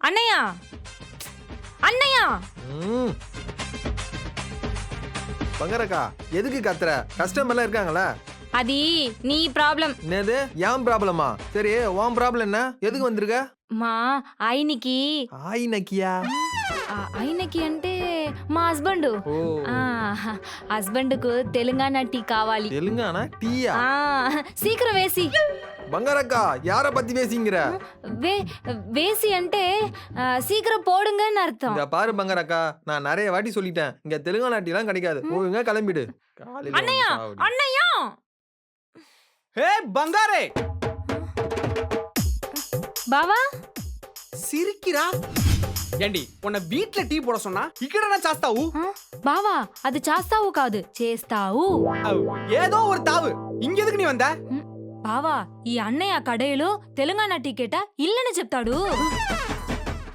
அண்ணையா அண்ணையா பங்கரக்கா எதுக்கு கத்துற? கஸ்டமர்லாம் இருக்காங்களா? அதி நீ ப்ராப்ளம். என்னது? ஏன் ப்ராப்ளமா? சரி உன் ப்ராப்ளம் என்ன? எதுக்கு வந்திருக்க? மா ஐனிக்கி ஆயினக்கியா? ஐநக்கி అంటే మా హస్బెండ్. హస్బెండ్ కు తెలంగాణ టీ కావాలి. தெலுங்கானா டீயா ఆ, సీకరం వేసి. பங்காரக்கா யார பத்தி பேசிங்கிற వే వేసి అంటే ఆ, సీకరం పోడుంగా అని అర్థం. இந்த பாரு பங்காரக்கா நான் நிறைய வாட்டி சொல்லிட்டேன் இங்க தெலுங்கானா டீ எல்லாம் கிடைக்காது ஒழுங்கா கிளம்பிடு காலையில வந்து అన్నయ్య சாவடி. అన్నయ్య! హే బంగారే! బావా? சிரிக்கிறா ఏంటి ఉన్న వీట్ల టీ పోడ సొన్నా ఇక్కడ చేస్తావు ఆ, బావా అది చేస్తావు కాదు చేస్తావు ఏదో ஒரு தாவு இங்க எதுக்கு நீ வந்த బావా ఈ అన్నయ్య కడయిలో తెలంగాణ టికెట ఇల్లని చెప్తాడు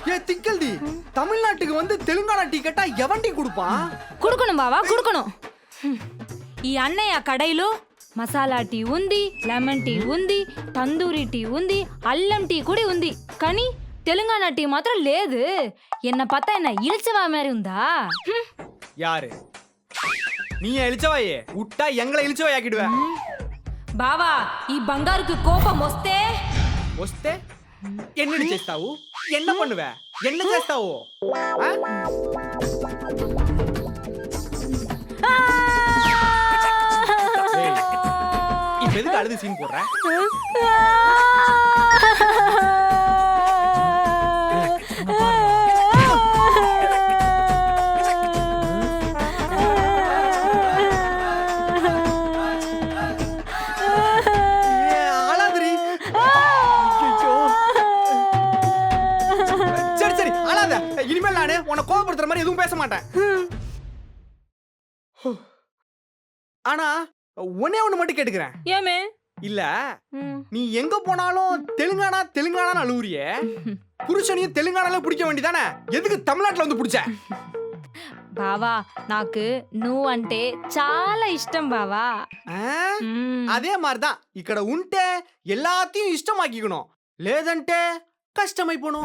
ஏ திக்கல்தி தமிழ்நாட்டுக்கு வந்து தெலுங்கானா டீ கேட்டா எவன் டீ கொடுப்பான் కుడుకును బావా కుడుకును హ్మ్. ఈ అన్నయ్య కడయిలో మసాలా టీ ఉంది లెమన్ టీ ఉంది తందూరి టీ ఉంది అల్లం టీ కూడా ఉంది కానీ తెలంగాణ టీ మాత్రం లేదు ఎన్న పత్త ఎన్న ఇల్చవా మరి ఉందా హ్మ్. யாரு நீ இழிச்சவாயே விட்டா எங்களை இழிச்சவாயாக்கிடுவ బావా ఈ బంగారుకి కోపం వస్తే వస్తే ఎన్నడి చేస్తావు ఎన్న பண்ணுவ என்ன చేస్తావు ఆ? ஏய், இப்ப எதுக்கு அழுது சீன் போடுற ஏ, உன்னை கோபப்படுத்துற மாதிரி எதுவும் பேச மாட்டேன். ஆனா உன்னே ஒண்ணு மட்டும் கேட்டுக்கிறேன். ஏமே இல்ல நீ எங்க போனாலும் தெலுங்கானா தெலுங்கானா அழுவுறிய. புருஷனையும் தெலுங்கானால பிடிக்க வேண்டியதானே? எதுக்கு தமிழ்நாட்டுல வந்து பிடிச்ச? బావా నాకు నువ్వు అంటే చాలా ఇష్టం బావా అదే మారిదా ఇక్కడ ఉంటే ఎల్లాத்தையும் ఇష్టం ఆకికணும் లేదంటే కష్టమైపోను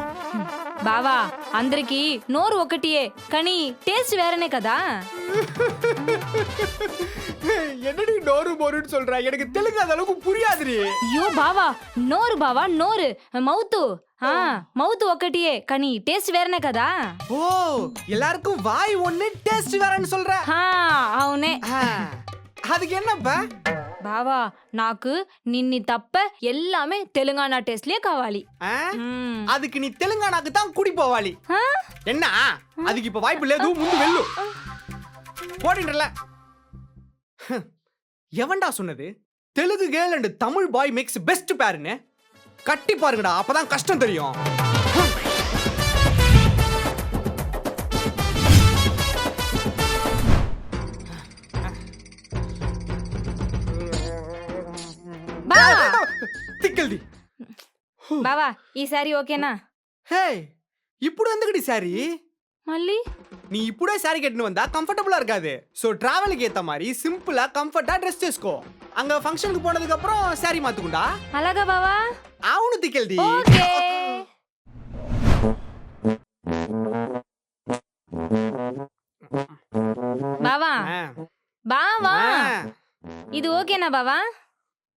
బావా అందరికి నోరు ఒకటియే కానీ టేస్ట్ వేరేనే కదా என்னடி நோரு போருன்னு சொல்ற எனக்கு தெலுங்கு அந்த அளவுக்கு புரியாதுடி అయ్యో బావా నోరు బావా నోరు మౌతు ఆ మౌతు ఒకటియే కానీ టేస్ట్ వేరేనే కదా ஓ எல்லாருக்கும் வாய் ஒண்ணு டேஸ்ட் வேறன்னு சொல்ற హా అవునే ஆ, அதுக்கு என்னப்பா బావా నాకు నిన్ని తప్ప எல்லாமே తెలంగాణ టేస్ట్లే కావాలి ஆ? మ్మ్. அதுக்கு நீ தெலுங்கானாக்கு தான் குடி போவாளி ఆ? என்ன அதுக்கு இப்ப வாய்ப்பு లేదు ముందు వెళ్ళు போடின்றல எவன்டா சொன்னது Telugu girl and Tamil boy makes best பேருன்னு கட்டி பாருங்கடா அப்பதான் கஷ்டம் தெரியும் బా తిక్కల్ది బావా ఈ సారీ ఓకేనా హే ఇప్పుడు ఎందుకు ఈ సారీ మళ్ళీ నీ ఇప్పుడే సారీ కట్టిన వందా కంఫర్టబులా இருக்காது సో டிராவல் కి ஏத்த மாதிரி சிம்பிளா கம்ஃபர்ட்டா ட்ரெஸ் చేసుకో அங்க ஃபங்க்ஷனுக்கு போனதுக்கு அப்புறம் சாரி மாத்துக்குண்டா అలాగా బావా అవును తిక్కల్ది ఓకే బావా బావా ఇది ఓకేనా బావా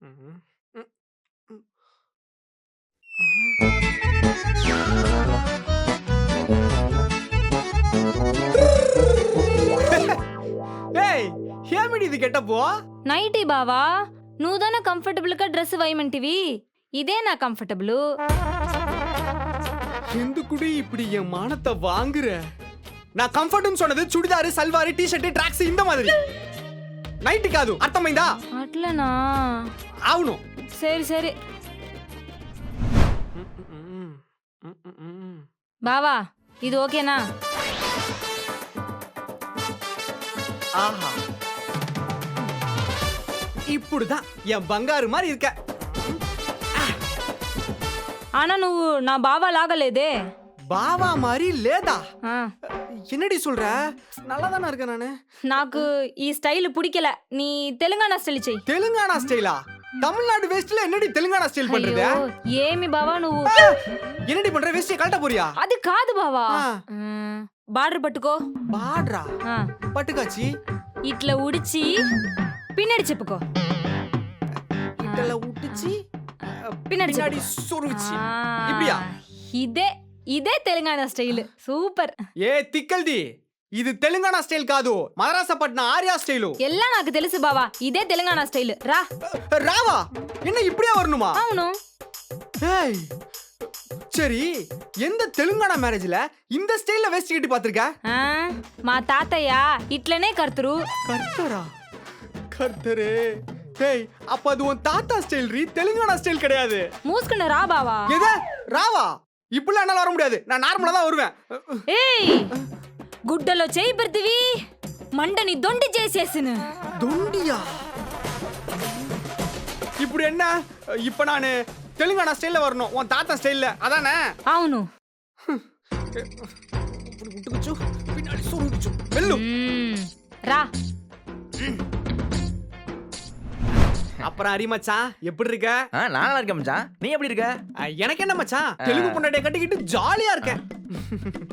Mm-hmm. Mm, mm. ஏய் ஏமிடி இது கெட்டப்போ నైటీ బావా నువ్వుదన కంఫర్టబుల్గా డ్రెస్ వేయమంటివి ఇదే నా కంఫర్టబుల్ எந்துக்குடி இப்படி என் மானத்தை வாங்குற? நான் கம்ஃபர்ட்னு சொன்னது சுடிதாரு சல்வாரு டிஷர்ட் ட்ராக்ஸ் இந்த மாதிரி. నైట్ కాదు అర్థమైందా అట్లనా అవును సరే సరే బావా ఇది ఓకేనా ஆஹா இப்படிதான் என் பங்காரு மாதிரி இருக்க ఆనా నువ్వు నా బావా లాగలేదే பாவா மாதிரி லேதா ఆ, என்னடி சொல்ற நல்லா தானே இருக்கேன் நானு నాకు ఈ స్టైల్ పుడికల నీ తెలంగాణ స్టైల్ చెయ్యి தெலுங்கானா ஸ்டைலா தமிழ்நாடு வெஸ்ட்ல என்னடி தெலுங்கானா ஸ்டைல் பண்றது అయ్యో ఏమి బావా నువ్వు என்னடி பண்ற வெஸ்ட் கழட்ட போறியா అది కాదు బావా ఆ. బార్డర్ పట్టుకో பாடுறா ఆ, பட்டுக்காச்சி இட்ல உடிச்சி பின்னாடி செப்புக்கோ இட்டல விட்டுச்சு பின்னாடி பின்னாடி செப்புக்கோ. சொருவிச்சு ஆ, இப்படியா? இதே இதே தெலுங்கானா ஸ்டைல் சூப்பர் ఏ తిక్కల్ది ఇది తెలంగాణ స్టైల్ కాదు మహారాష్ట్రపట్నం ఆర్యా స్టైలు எல்லாம் నాకు తెలుసు బావా ఇదే తెలంగాణ స్టైల్ రా రావా என்ன இப்படியே வரணுமா అవును ஏய் சரி எந்த தெலுங்கானா மேரேஜ்ல இந்த ஸ்டைல்ல வேஸ்ட் கட்டி பாத்திருக்க ఆ, మా తాతయ్య ఇట్లనే కర్తురు கர்த்தரா கர்த்தரே ஏய் அப்ப அது உன் தாத்தா ஸ்டைல் ரீ தெலுங்கானா ஸ்டைல் கிடையாது మూసుకున్న రా బావా எது ராவா இப்படிலாம் என்னால வர முடியாது நான் நார்மலா தான் வருவேன் ఏయ్ గుడ్డలో చేయి పెడితివి మండని దొండి చేసేసిను தொண்டியா இப்படி என்ன இப்ப நானு தெலுங்கானா ஸ்டைல்ல வரணும் உன் தாத்தா ஸ்டைல்ல அதானே అవును இப்படி விட்டுக்குச்சு பின்னாடி சுருண்டுச்சு வெல்லும் మ్మ్. రా அப்புறம் அரி மச்சான் எப்படி இருக்க ஆ நான் நல்லா இருக்கேன் மச்சான் நீ எப்படி இருக்க அஹ், எனக்கு என்ன மச்சான் தெலுங்கு பொண்டாட்டிய கட்டிக்கிட்டு ஜாலியா இருக்கேன்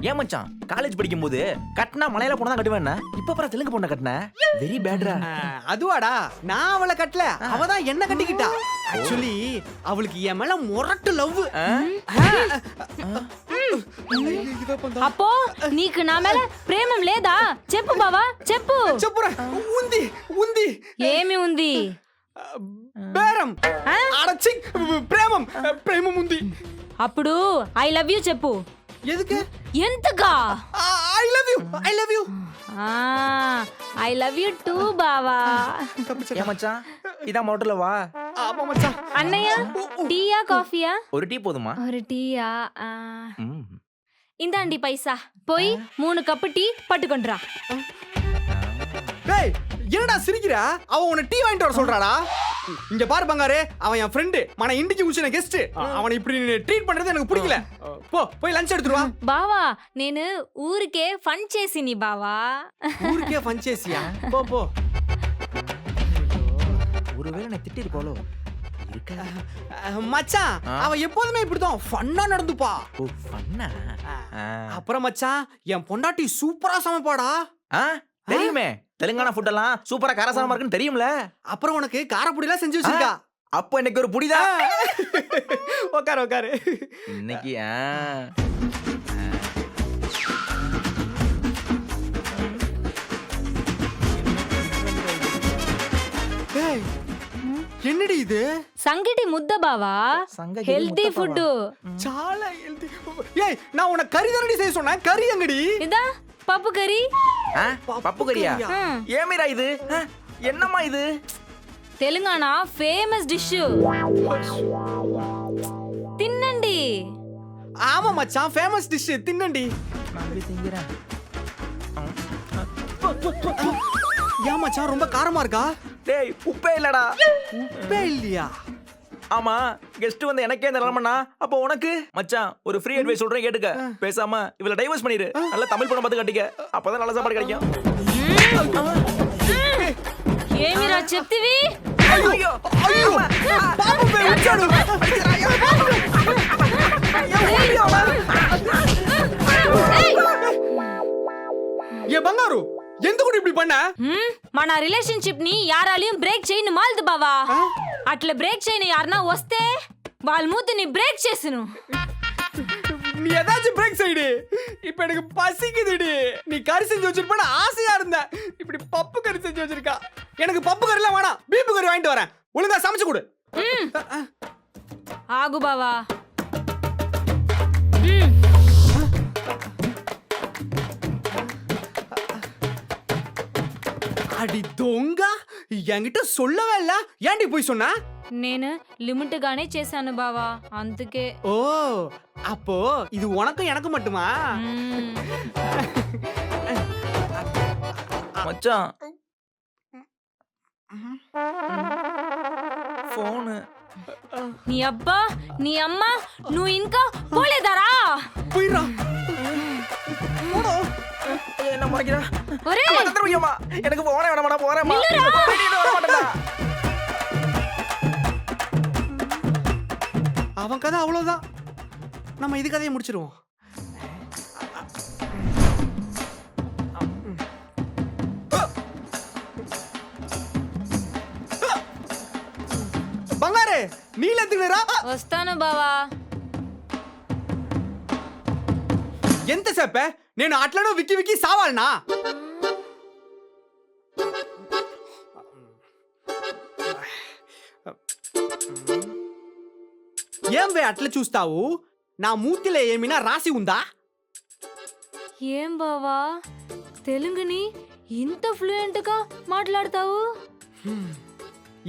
ஏன் மச்சான் காலேஜ் படிக்கும் போது கட்டினா மலையில போனா தான் கட்டுவேன் இப்ப அப்புறம் தெலுங்கு பொண்ணை கட்டின வெரி பேட்ரா அஹ், அதுவாடா நான் அவளை கட்டல அவ தான் என்ன கட்டிக்கிட்டா ஆக்சுவலி அவளுக்கு என் மேல முரட்டு லவ் అప్పో నీకు నా మేల ప్రేమం లేదా చెప్పు బావా చెప్పు செப்புற உந்தி உந்தி ఏమి ఉంది அஹ், பேரம் அடச்சி பிரேமம் அஹ், பிரேமம் உந்தி అప్పుడు ఐ లవ్ యూ చెప్పు எதுக்கு ఎంతగా I love you I love you I love you too బావా ஏன் மச்சான் இதான் மோட்டர்ல வா ஆமா மச்சான் అన్నయ్య టీయా కాఫీయా ஒரு டீ போதுமா ஒரு டீயா ఆ, ம். ఇందాండి పైసా పోయి మూడు కప్పు టీ పట్టుకుంట్రా டேய் என்னடா சிரிக்கிற அவ உன்னை டீ வாங்கிட்டு வர சொல்றாடா இங்க பாரு பங்காரு அவன் என் ஃப்ரெண்டு மன இண்டிக்கு உச்சின கெஸ்ட் அவனை இப்படி ட்ரீட் பண்றது எனக்கு பிடிக்கல போ போய் லஞ்ச் எடுத்துட்டு வா బావా నేను ఊరికే ఫన్ చేసిని బావా ஊருக்கே பஞ்சேசியா போ போ ஒருவேளை நான் திட்டி இருப்பாளோ இருக்க அஹ், மச்சான் ஆ? அவன் எப்போதுமே இப்படிதான் ஃபன்னா நடந்துப்பா ஓ ஃபன்னா அப்புறம் மச்சான் என் பொண்டாட்டி சூப்பரா சமைப்பாடா ஆ தெரியுமே தெலுங்கானா ஃபுட் எல்லாம் சூப்பரா காரசாரமா இருக்குன்னு தெரியும்ல அப்புறம் உனக்கு காரப்பொடிலாம் செஞ்சு வச்சிருக்கா அப்போ இன்னைக்கு ஒரு புடிதா உட்காரு உட்காரு இன்னைக்கு ஆ டேய் என்னடி இது సంగటి ముద్ద బావా సంగటి హెల్తీ ముద్ద ఫుడ్ சால ஹெல்தி ஏய் நான் உன்னை கறி தானடி செய்ய சொன்னேன் கறி எங்கடி ఇదా పప్పు కర్రీ ஆ, பப்பு கறியா ஏமிரா இது? என்னம்மா இது? தெலுங்கானா ஃபேமஸ் டிஷ் தின்னண்டி. ஆமா மச்சான் ஃபேமஸ் டிஷ் தின்னண்டி. ஏன் மச்சான் ரொம்ப காரமா இருக்கா? டேய் உப்பே இல்லடா. உப்பே இல்லையா? ஆமா கெஸ்ட் வந்து எனக்கே இந்த நிலமண்ணா அப்போ உனக்கு? மச்சான் ஒரு ஃப்ரீ அட்வைஸ் சொல்றேன் கேட்டுக்க. பேசாம இவள டைவர்ஸ் பண்ணிரு. நல்ல தமிழ் படம் பார்த்து கட்டிக்க. அப்பதான் நல்ல சாப்பாடு கிடைக்கும். ஏமிரா செப்திவி? ஏ பங்காரு. ఎందుకు இப்படி பண்ண హ్మ్, మన రిలేషన్షిప్ ని యారాలయం బ్రేక్ చేయను మాలదు బావా అట్లా బ్రేక్ చేయని యారన్నా వస్తే వాళ్ళ మూతిని బ్రేక్ చేసిను நீ ஏதாச்சும் பிரேக் சைடு இப்ப எனக்கு பசிக்குதுடி நீ கறி செஞ்சு வச்சிருப்பேன்னு ஆசையா இருந்தேன் இப்படி பப்பு கறி செஞ்சு வச்சிருக்கா எனக்கு பப்பு கறிலாம் வேணாம் பீப்பு கறி வாங்கிட்டு வரேன் ஒழுங்கா சமைச்சு கொடு ఆగు బావా அடி தொங்க என்கிட்ட சொல்லவே இல்ல ஏன்டி போய் சொன்ன నేను లిమిట్ గానే చేశాను బావా అందుకే ஓ அப்போ இது உனக்கும் எனக்கும் மட்டுமா హ్మ్, மச்சான் ఫోన్ నీ అబ్బా నీ అమ్మ నువ్వు ఇంకా పోలేదారా போயிடுறா என்ன மாக்கிடா ஒரே. வந்துரு எனக்கு போறே அவன் கதை அவ்வளவுதான். நம்ம இது கதையை முடிச்சிருவோம். బంగారే నీళ్ళు ఎందుకులేరా వస్తాను బావా ఎంతసేపే నేను అట్లనో విక్కి విక్కి సావాలనా? ఏం వే అట్లా చూస్తావు? నా మూతిలో ఏమైనా రాసి ఉందా? ఏం బావా? తెలుగుని ఇంత ఫ్లూయెంట్గా మాట్లాడతావు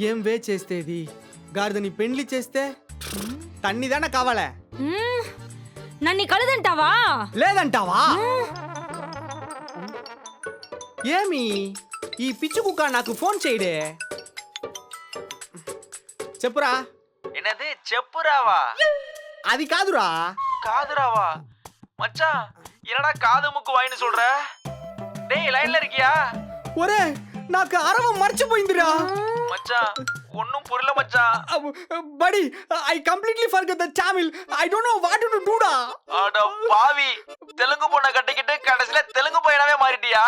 ఏం వే చేస్తేది? గాడిదని పెండ్లి చేస్తే? తన్నిదాన కావాలే. నన్ను కలదంటావా లేదంటావా ఏమి ఈ పిచ్చి కుక్క నాకు ఫోన్ చేయడే చెప్పురా என்னது செப்புராவா అది కాదురా காதுராவா மச்சான் என்னடா காது மூக்கு வாயின்னு சொல்ற டேய் லைன்ல இருக்கியா ఒరే నాకు అరవ మర్చిపోయిందిరా மச்சான் ஒன்னும் புரியல மச்சான் బడి I completely forgot the Tamil I don't know what to Duda அட பாவி தெலுங்கு பொண்ணை கட்டிக்கிட்டு கடைசியில தெலுங்கு பையனாவே மாறிட்டியா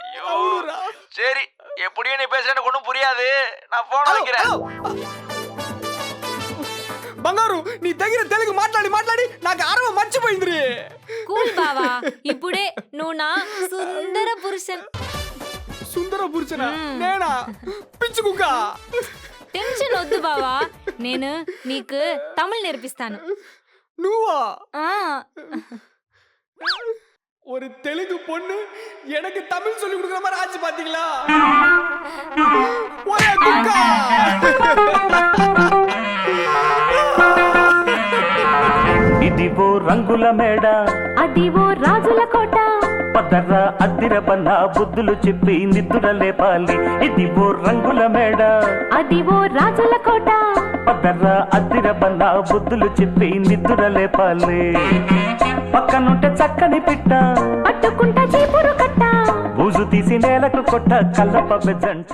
ஐயோ சரி எப்படியும் நீ பேசுற எனக்கு ஒன்றும் புரியாது நான் போன வைக்கிறேன் బంగారు నీ దగ్గర తెలుగు మాట్లాడి మాట్లాడి నాకు అరవ మర్చిపోయిందిరి కూల్ బావా ఇప్పుడే నువ్వు నా సుందర పురుషన్ సుందర పురుషన నేనా పిచ్చి కుక్క టెన్షన్ వద్దు బావా నేను నీకు తమిళ్ నేర్పిస్తాను నువ్వా ఆ ஒரு தெலுங்கு பொண்ணு எனக்கு தமிழ் சொல்லி கொடுக்குற மாதிரி ஆச்சு பாத்தீங்களா ஒரே குக்கா ఇదివో రంగుల మేడ అదివో రాజుల కోట పదర అద్దిర బన్న బుద్ధులు చెప్పి నిద్దుర లేపాలి. ఇదివో రంగుల మేడ. అదివో రాజుల కోట. పదర అద్దిర బన్న బుద్ధులు చెప్పి నిద్దుర లేపాలి. పక్కనుంటే చక్కని పిట్ట. పట్టుకుంటా చీపురు కట్ట. బూజు తీసి నేలకు కొట్ట కల్లప బెజ్జంట.